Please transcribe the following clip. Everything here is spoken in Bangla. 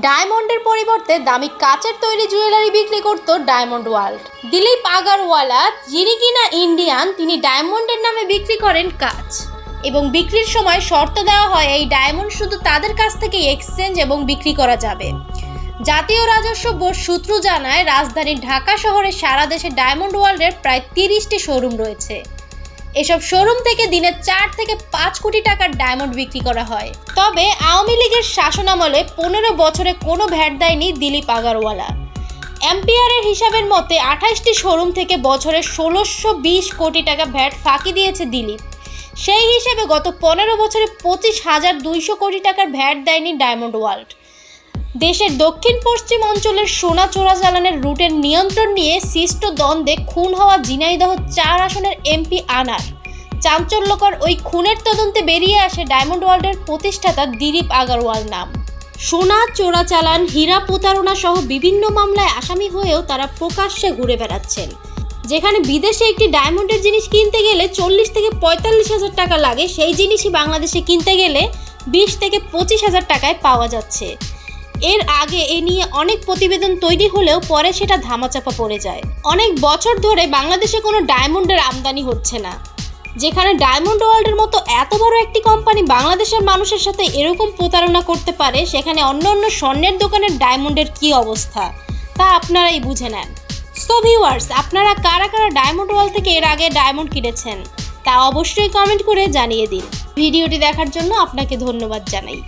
ডায়মন্ডের পরিবর্তে দামি কাচের তৈরি জুয়েলারি বিক্রি করত ডায়মন্ড ওয়ার্ল্ড। দিলীপ আগারওয়ালা, যিনি কিনা ইন্ডিয়ান, তিনি ডায়মন্ডের নামে বিক্রি করেন কাচ। এবং বিক্রির সময় শর্ত দেওয়া হয়, এই ডায়মন্ড শুধু তাদের কাছ থেকে এক্সচেঞ্জ এবং বিক্রি করা যাবে। জাতীয় রাজস্ব বোর্ড সূত্র জানায়, রাজধানী ঢাকা শহরে সারা দেশে ডায়মন্ড ওয়ার্ল্ডের প্রায় তিরিশটি শোরুম রয়েছে। এসব শোরুম থেকে দিনে চার থেকে পাঁচ কোটি টাকার ডায়মন্ড বিক্রি করা হয়। তবে আওয়ামী লীগের শাসনামলে পনেরো বছরে কোনো ভ্যাট দেয়নি দিলীপ আগারওয়ালা। এমপিআরের হিসাবের মতে আঠাশটি শোরুম থেকে বছরে ষোলোশো বিশ কোটি টাকা ভ্যাট ফাঁকি দিয়েছে দিলীপ। সেই হিসেবে গত পনেরো বছরে পঁচিশ হাজার দুইশো কোটি টাকার ভ্যাট দেয়নি ডায়মন্ড ওয়ার্ল্ড দেশের দক্ষিণ পশ্চিম অঞ্চলের সোনা চোরাচালানের রুটের নিয়ন্ত্রণ নিয়ে সৃষ্ট দ্বন্দ্বে খুন হওয়া ঝিনাইদহ চার আসনের এমপি আনার। চাঞ্চল্যকর ওই খুনের তদন্তে বেরিয়ে আসে ডায়মন্ড ওয়ার্ল্ডের প্রতিষ্ঠাতা দিলীপ আগারওয়াল নাম। সোনা চোরাচালান হীরা প্রতারণা সহ বিভিন্ন মামলায় আসামি হয়েও তারা প্রকাশ্যে ঘুরে বেড়াচ্ছেন। যেখানে বিদেশে একটি ডায়মন্ডের জিনিস কিনতে গেলে চল্লিশ থেকে পঁয়তাল্লিশ হাজার টাকা লাগে, সেই জিনিসই বাংলাদেশে কিনতে গেলে বিশ থেকে পঁচিশ হাজার টাকায় পাওয়া যাচ্ছে। এর আগে এ নিয়ে অনেক প্রতিবেদন তৈরি হলেও পরে সেটা ধামাচাপা পড়ে যায়। অনেক বছর ধরে বাংলাদেশে কোনো ডায়মন্ডের আমদানি হচ্ছে না। যেখানে ডায়মন্ড ওয়ার্ল্ডের মতো এত বড় একটি কোম্পানি বাংলাদেশের মানুষের সাথে এরকম প্রতারণা করতে পারে, সেখানে অন্য অন্য স্বর্ণের দোকানের ডায়মন্ডের কি অবস্থা? তা আপনারাই বুঝে নেন। সো ভিউয়ার্স আপনারা কারা কারা ডায়মন্ড ওয়ার্ল্ড থেকে এর আগে ডায়মন্ড কিনেছেন? তা অবশ্যই কমেন্ট করে জানিয়ে দিন। ভিডিওটি দেখার জন্য আপনাকে ধন্যবাদ জানাই।